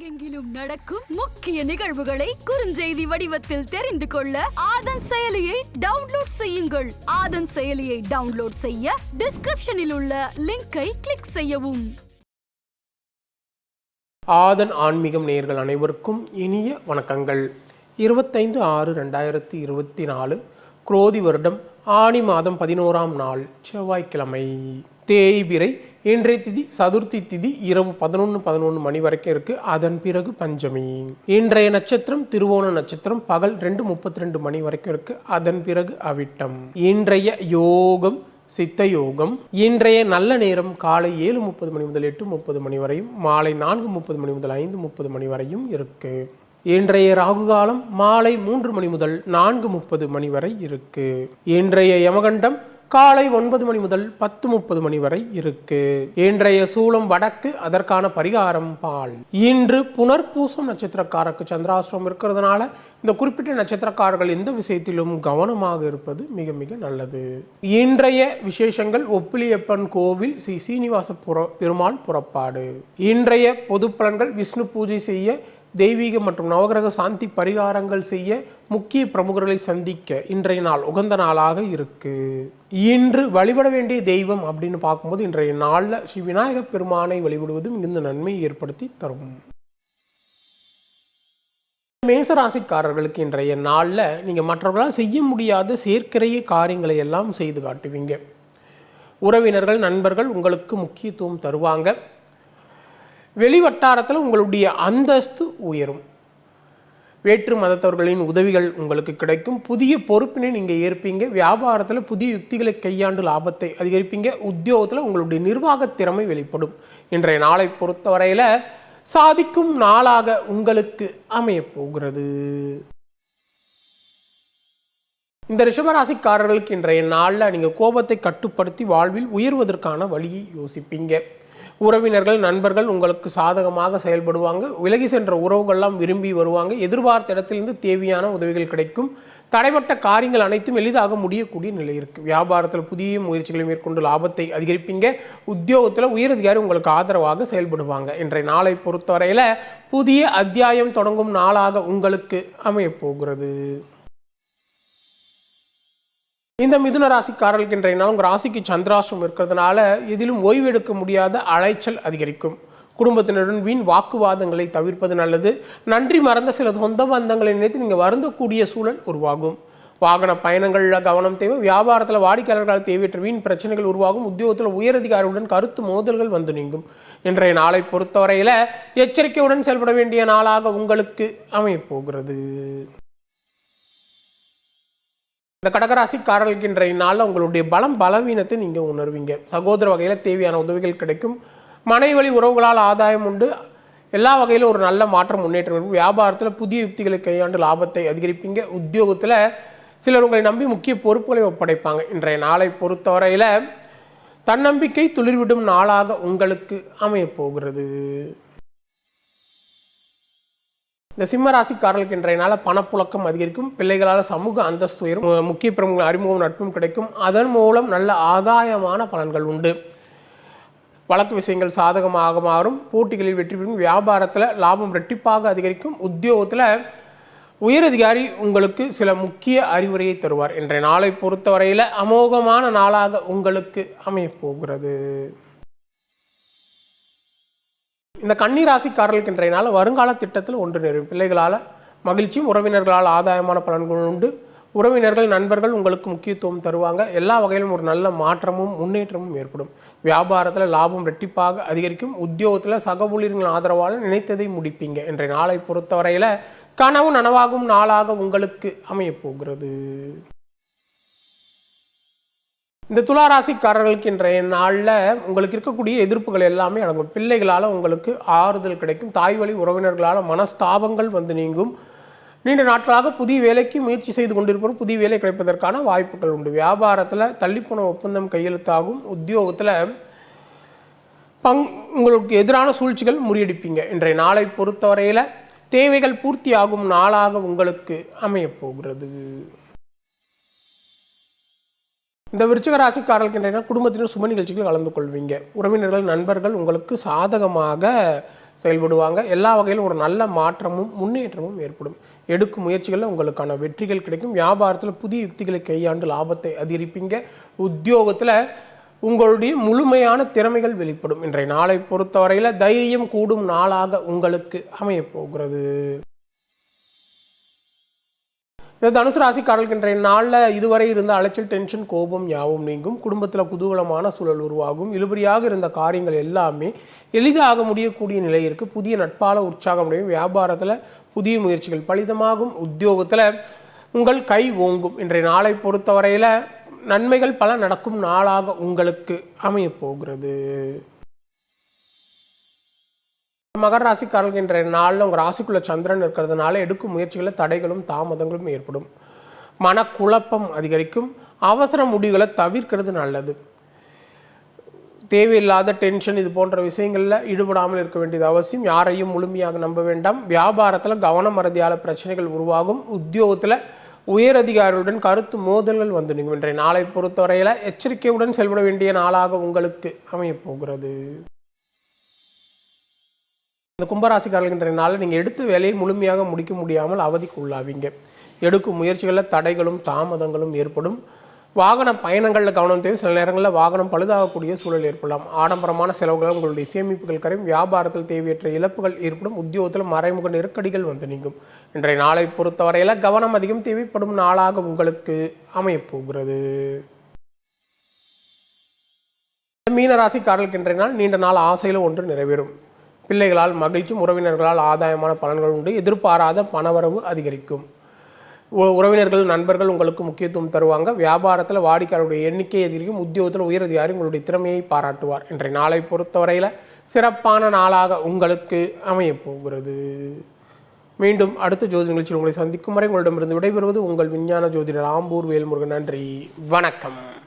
உலகெங்கிலும் நடக்கும் முக்கிய நிகழ்வுகளை குறுஞ்செய்தி வடிவத்தில் தெரிந்து கொள்ள ஆதன் செயலியை டவுன்லோட் செய்யுங்கள். ஆதன் செயலியை டவுன்லோட் செய்ய டிஸ்கிரிப்ஷனில் உள்ள லிங்கை கிளிக் செய்யவும். ஆதன் ஆன்மீகம் நேர்கள் அனைவருக்கும் இனிய வணக்கங்கள். இருபத்தைந்து ஆறு ரெண்டாயிரத்தி இருபத்தி நாலு குரோதி வருடம் ஆணி மாதம் பதினோராம் நாள் செவ்வாய்க்கிழமை. தேய்பிரை இன்றைய திதி சதுர்த்தி திதி இரவு பதினொன்று பதினொன்று மணி வரைக்கும் இருக்கு. அதன் பிறகு பஞ்சமி. இன்றைய நட்சத்திரம் திருவோண நட்சத்திரம் பகல் ரெண்டு முப்பத்தி ரெண்டு மணி வரைக்கும் இருக்கு. அதன் பிறகு அவிட்டம். இன்றைய யோகம் சித்த யோகம். இன்றைய நல்ல நேரம் காலை ஏழு முப்பது மணி முதல் எட்டு முப்பது மணி வரையும் மாலை நான்கு முப்பது மணி முதல் ஐந்து முப்பது மணி வரையும் இருக்கு. இன்றைய ராகு காலம் மாலை மூன்று மணி முதல் நான்கு முப்பது மணி வரை இருக்கு. இன்றைய யமகண்டம் காலை ஒன்பது மணி முதல் பத்து முப்பது மணி வரை இருக்கு. இன்றைய சூலம் வடக்கு அதற்கான பரிகாரம் பால். இன்று புனர்பூசம் நட்சத்திரக்காரருக்கு சந்திராசிரம் இருக்கிறதுனால இந்த குறிப்பிட்ட நட்சத்திரக்காரர்கள் எந்த விஷயத்திலும் கவனமாக இருப்பது மிக மிக நல்லது. இன்றைய விசேஷங்கள் ஒப்பிலியப்பன் கோவில் ஸ்ரீ சீனிவாச புற பெருமாள் புறப்பாடு. இன்றைய பொது பலன்கள் விஷ்ணு பூஜை செய்ய தெய்வீக மற்றும் நவகிரக சாந்தி பரிகாரங்கள் செய்ய முக்கிய பிரமுகர்களை சந்திக்க இன்றைய நாள் உகந்த நாளாக இருக்கு. இன்று வழிபட வேண்டிய தெய்வம் அப்படின்னு பார்க்கும்போது இன்றைய நாளில் ஸ்ரீ விநாயகப் பெருமானை வழிபடுவது மிகுந்த நன்மை ஏற்படுத்தி தரும். மேசராசிக்காரர்களுக்கு இன்றைய நாளில் நீங்கள் மற்றவர்களால் செய்ய முடியாத சேர்க்கிறைய காரியங்களை எல்லாம் செய்து காட்டுவீங்க. உறவினர்கள் நண்பர்கள் உங்களுக்கு முக்கியத்துவம் தருவாங்க. வெளிவட்டாரத்தில் உங்களுடைய அந்தஸ்து உயரும். வேற்று மதத்தவர்களின் உதவிகள் உங்களுக்கு கிடைக்கும். புதிய பொறுப்பினை நீங்கள் ஏற்பீங்க. வியாபாரத்தில் புதிய யுக்திகளை கையாண்டு லாபத்தை அதிகரிப்பீங்க. உத்தியோகத்தில் உங்களுடைய நிர்வாக திறமை வெளிப்படும். இன்றைய நாளை பொறுத்தவரையில் சாதிக்கும் நாளாக உங்களுக்கு அமையப்போகிறது இந்த ரிஷபராசிக்காரர்களுக்கு இன்றைய நாளில் நீங்கள் கோபத்தை கட்டுப்படுத்தி வாழ்வில் உயர்வதற்கான வழியை யோசிப்பீங்க. உறவினர்கள் நண்பர்கள் உங்களுக்கு சாதகமாக செயல்படுவாங்க. விலகி சென்ற உறவுகள்லாம் விரும்பி வருவாங்க. எதிர்பார்த்த இடத்திலிருந்து தேவையான உதவிகள் கிடைக்கும். தடைப்பட்ட காரியங்கள் அனைத்தும் எளிதாக முடியக்கூடிய நிலை இருக்குது வியாபாரத்தில் புதிய முயற்சிகளை மேற்கொண்டு லாபத்தை அதிகரிப்பீங்க. உத்தியோகத்தில் உயரதிகாரி உங்களுக்கு ஆதரவாக செயல்படுவாங்க. இன்றைய நாளை பொறுத்தவரையில் புதிய அத்தியாயம் தொடங்கும் நாளாக உங்களுக்கு அமையப் போகிறது. இந்த மிதுன ராசிக்காரர்களுக்கு இன்றைய நாள் உங்கள் ராசிக்கு சந்திராசம் இருக்கிறதுனால எதிலும் ஓய்வெடுக்க முடியாத அலைச்சல் அதிகரிக்கும். குடும்பத்தினருடன் வீண் வாக்குவாதங்களை தவிர்ப்பது நல்லது. நன்றி மறந்த சில சொந்த பந்தங்களை நினைத்து நீங்கள் வருந்தக்கூடிய சூழல் உருவாகும். வாகன பயணங்களில் கவனம் தேவை. வியாபாரத்தில் வாடிக்கையாளர்களால் தேவையற்ற வீண் பிரச்சனைகள் உருவாகும். உத்தியோகத்தில் உயரதிகாரியுடன் கருத்து மோதல்கள் வந்து நீங்கும். இன்றைய நாளை பொறுத்தவரையில் எச்சரிக்கையுடன் செயல்பட வேண்டிய நாளாக உங்களுக்கு அமையப்போகிறது இந்த கடகராசிக்காரர்களுக்கு இன்றைய நாளில் உங்களுடைய பலம் பலவீனத்தை நீங்கள் உணர்வீங்க. சகோதர வகையில் தேவையான உதவிகள் கிடைக்கும். மனைவழி உறவுகளால் ஆதாயம் உண்டு. எல்லா வகையிலும் ஒரு நல்ல மாற்றம் முன்னேற்றம் இருக்கும். வியாபாரத்தில் புதிய யுக்திகளை கையாண்டு லாபத்தை அதிகரிப்பீங்க. உத்தியோகத்தில் சிலர் உங்களை நம்பி முக்கிய பொறுப்புகளை ஒப்படைப்பாங்க. இன்றைய நாளை பொறுத்தவரையில் தன்னம்பிக்கை துளிர்விடும் நாளாக உங்களுக்கு அமையப் போகிறது இந்த சிம்மராசிக்காரர்களுக்கு இன்றைய நாள பணப்புழக்கம் அதிகரிக்கும் பிள்ளைகளால் சமூக அந்தஸ்து உயரும் முக்கிய பிரமுக அறிமுகம் நட்பும் கிடைக்கும். அதன் மூலம் நல்ல ஆதாயமான பலன்கள் உண்டு. வழக்கு விஷயங்கள் சாதகமாக மாறும். போட்டிகளில் வெற்றி பெறும். வியாபாரத்தில் லாபம் ரெட்டிப்பாக அதிகரிக்கும். உத்தியோகத்தில் உயரதிகாரி உங்களுக்கு சில முக்கிய அறிவுரையை தருவார். இன்றைய நாளை பொறுத்தவரையில் அமோகமான நாளாக உங்களுக்கு அமையப் போகிறது இந்த கன்னி ராசிக்காரர்களுக்கு இன்றைய நாள் வருங்கால திட்டத்தில் ஒன்று நேரும். பிள்ளைகளால் மகிழ்ச்சியும் உறவினர்களால் ஆதாயமான பலன்கள் உண்டு. உறவினர்கள் நண்பர்கள் உங்களுக்கு முக்கியத்துவம் தருவாங்க. எல்லா வகையிலும் ஒரு நல்ல மாற்றமும் முன்னேற்றமும் ஏற்படும். வியாபாரத்தில் லாபம் ரெட்டிப்பாக அதிகரிக்கும். உத்தியோகத்தில் சக ஊழியர்களின் ஆதரவால் நினைத்ததை முடிப்பீங்க இன்றைய நாளை பொறுத்தவரையில் கனவு நனவாகும் நாளாக உங்களுக்கு அமையப் போகிறது இந்த துளாராசிக்காரர்களுக்கு இன்றைய நாளில் உங்களுக்கு இருக்கக்கூடிய எதிர்ப்புகள் எல்லாமே அடங்கும். பிள்ளைகளால் உங்களுக்கு ஆறுதல் கிடைக்கும். தாய் வழி உறவினர்களால் மனஸ்தாபங்கள் வந்து நீங்கும். நீண்ட நாட்களாக புதிய வேலைக்கு முயற்சி செய்து கொண்டிருப்போம் புதிய வேலை கிடைப்பதற்கான வாய்ப்புகள் உண்டு. வியாபாரத்தில் தள்ளிப்போன ஒப்பந்தம் கையெழுத்தாகும். உத்தியோகத்தில் பங் உங்களுக்கு எதிரான சூழ்ச்சிகள் முறியடிப்பீங்க. இன்றைய நாளை பொறுத்தவரையில் தேவைகள் பூர்த்தியாகும் நாளாக உங்களுக்கு அமையப் போகிறது. இந்த விருச்சிக ராசிக்காரர்களுக்கு இன்றைய குடும்பத்தினர் சும நிகழ்ச்சிகள் கலந்து கொள்வீங்க. உறவினர்கள் நண்பர்கள் உங்களுக்கு சாதகமாக செயல்படுவாங்க. எல்லா வகையிலும் ஒரு நல்ல மாற்றமும் முன்னேற்றமும் ஏற்படும். எடுக்கும் முயற்சிகளில் உங்களுக்கான வெற்றிகள் கிடைக்கும். வியாபாரத்தில் புதிய யுக்திகளை கையாண்டு லாபத்தை அதிகரிப்பீங்க. உத்தியோகத்தில் உங்களுடைய முழுமையான திறமைகள் வெளிப்படும். இன்றைய நாளை பொறுத்தவரையில் தைரியம் கூடும் நாளாக உங்களுக்கு அமையப் போகிறது. இந்த தனுசு ராசிக்காரர்களுக்கு இன்றைய நாளில் இதுவரை இருந்த அலைச்சல் டென்ஷன் கோபம் யாவும் நீங்கும். குடும்பத்தில் குதூகலமான சூழல் உருவாகும். இழுபறியாக இருந்த காரியங்கள் எல்லாமே எளிதாக முடியக்கூடிய நிலை இருக்குது புதிய நட்பால உற்சாகம் அடையும். வியாபாரத்தில் புதிய முயற்சிகள் பலிதமாகும். உத்தியோகத்தில் உங்கள் கை ஓங்கும். இன்றைய நாளை பொறுத்தவரையில் நன்மைகள் பல நடக்கும் நாளாக உங்களுக்கு அமையப் போகிறது. மகர ராசிக்காரர்கள் இன்றைய நாளில் உங்கள் ராசிக்குள்ள சந்திரன் இருக்கிறதுனால எடுக்கும் முயற்சிகளில் தடைகளும் தாமதங்களும் ஏற்படும். மனக்குழப்பம் அதிகரிக்கும். அவசர முடிவுகளை தவிர்க்கிறது நல்லது. தேவையில்லாத டென்ஷன் இது போன்ற விஷயங்களில் ஈடுபடாமல் இருக்க வேண்டியது அவசியம். யாரையும் முழுமையாக நம்ப வேண்டாம். வியாபாரத்தில் கவனம் மறதியால பிரச்சனைகள் உருவாகும். உத்தியோகத்தில் உயரதிகாரிகளுடன் கருத்து மோதல்கள் வந்து நீங்கும். இன்றைய நாளை பொறுத்தவரையில் எச்சரிக்கையுடன் செயல்பட வேண்டிய நாளாக உங்களுக்கு அமையப் போகிறது. இந்த கும்பராசிக்காரர்கள் இன்றைய நாளில் நீங்கள் எடுத்த வேலையை முழுமையாக முடிக்க முடியாமல் அவதிக்கு உள்ளாவீங்க எடுக்கும் முயற்சிகளில் தடைகளும் தாமதங்களும் ஏற்படும். வாகன பயணங்களில் கவனம் தேவை. சில நேரங்களில் வாகனம் பழுதாகக்கூடிய சூழல் ஏற்படலாம். ஆடம்பரமான செலவுகள் உங்களுடைய சேமிப்புகள் கரையும். வியாபாரத்தில் தேவையற்ற இழப்புகள் ஏற்படும். உத்தியோகத்தில் மறைமுக நெருக்கடிகள் வந்து நீங்கும். இன்றைய நாளை பொறுத்தவரையில் கவனம் அதிகம் தேவைப்படும் நாளாக உங்களுக்கு அமையப்போகிறது. மீனராசிக்காரர்களுக்கு இன்றைய நாள் நீண்ட நாள் ஆசையில் ஒன்று நிறைவேறும். பிள்ளைகளால் மகிழ்ச்சியும் உறவினர்களால் ஆதாயமான பலன்கள் உண்டு. எதிர்பாராத பணவரவு அதிகரிக்கும். உ- உறவினர்கள் நண்பர்கள் உங்களுக்கு முக்கியத்துவம் தருவாங்க. வியாபாரத்தில் வாடிக்கையாளருடைய எண்ணிக்கை அதிகரிக்கும். உத்தியோகத்தில் உயரதிகாரி உங்களுடைய திறமையை பாராட்டுவார். இன்றைய நாளை பொறுத்தவரையில் சிறப்பான நாளாக உங்களுக்கு அமையப் போகிறது மீண்டும் அடுத்த ஜோதி நிகழ்ச்சியில் உங்களை சந்திக்கும் வரை உங்களிடமிருந்து விடைபெறுவது உங்கள் விஞ்ஞான ஜோதிடர் ஆம்பூர் வேல்முருகன். நன்றி. வணக்கம்.